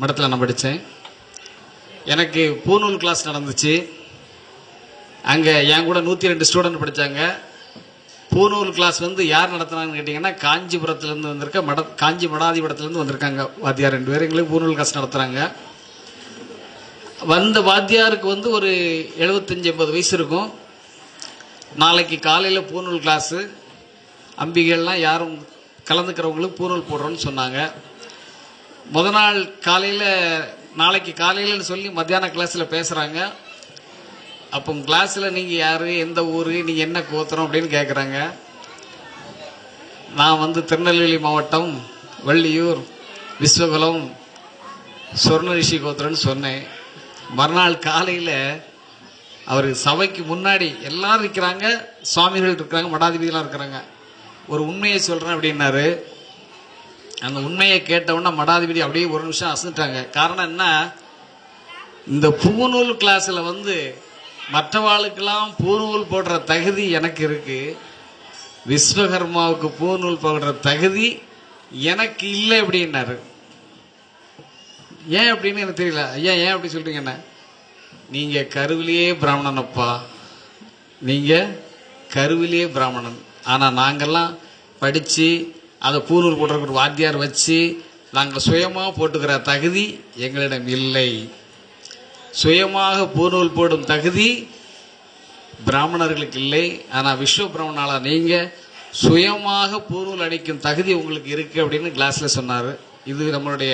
மடத்தில் நான் படித்தேன் எனக்கு பூநூல் கிளாஸ் நடந்துச்சு. அங்கே என் கூட நூற்றி ரெண்டு ஸ்டூடெண்ட் படித்தாங்க பூநூல் கிளாஸ் வந்து யார் நடத்துனாங்கன்னு கேட்டிங்கன்னா காஞ்சிபுரத்துலேருந்து வந்திருக்க மட காஞ்சி மடாதிபுரத்துலேருந்து வந்திருக்காங்க. வாத்தியார் ரெண்டு பேர் எங்களுக்கு பூநூல் கிளாஸ் நடத்துகிறாங்க வந்த வாத்தியாருக்கு வந்து ஒரு எழுபத்தஞ்சி எண்பது வயசு இருக்கும். நாளைக்கு காலையில் பூநூல் கிளாஸு அம்பிகைகள்லாம் யாரும் கலந்துக்கிறவங்களுக்கு பூநூல் போடுறோன்னு சொன்னாங்க. முத நாள் காலையில் நாளைக்கு காலையிலன்னு சொல்லி மத்தியான கிளாஸில் பேசுகிறாங்க அப்போ கிளாஸில் நீங்கள் யார் எந்த ஊர் நீங்கள் என்ன கோத்திரம் அப்படின்னு கேட்குறாங்க நான் வந்து திருநெல்வேலி மாவட்டம் வள்ளியூர் விஸ்வகுலம் சொர்ணரிஷி கோத்திரம்னு சொன்னேன். மறுநாள் காலையில் அவர் சபைக்கு முன்னாடி எல்லாரும் இருக்கிறாங்க சுவாமிகள் இருக்கிறாங்க மடாதிபதிலாம் இருக்கிறாங்க. ஒரு உண்மையை சொல்கிறேன் அப்படின்னாரு. அந்த உண்மையை கேட்டவுடனே மடாதிபதி அப்படியே ஒரு நிமிஷம் அசந்துட்டாங்க. காரணம் என்ன? இந்த பூநூல் கிளாஸில் வந்து மற்றவாளுக்கெல்லாம் பூநூல் போடுற தகுதி எனக்கு இருக்குது விஸ்வகர்மாவுக்கு பூநூல் போடுற தகுதி எனக்கு இல்லை அப்படின்னாரு. ஏன் அப்படின்னு எனக்கு தெரியல. ஐயா ஏன் அப்படி சொல்றீங்க என்ன? நீங்கள் கருவிலேயே பிராமணன் அப்பா நீங்கள் கருவிலேயே பிராமணன். ஆனால் நாங்கள்லாம் படித்து அதை பூநூல் போடுறதுக்கு ஒரு வாத்தியார் வச்சு நாங்கள் சுயமாக போட்டுக்கிற தகுதி எங்களிடம் இல்லை. சுயமாக பூநூல் போடும் தகுதி பிராமணர்களுக்கு இல்லை. ஆனால் விஸ்வ பிராமணால நீங்கள் சுயமாக பூநூல் அடிக்கும் தகுதி உங்களுக்கு இருக்குது அப்படின்னு கிளாஸில் சொன்னார். இது நம்மளுடைய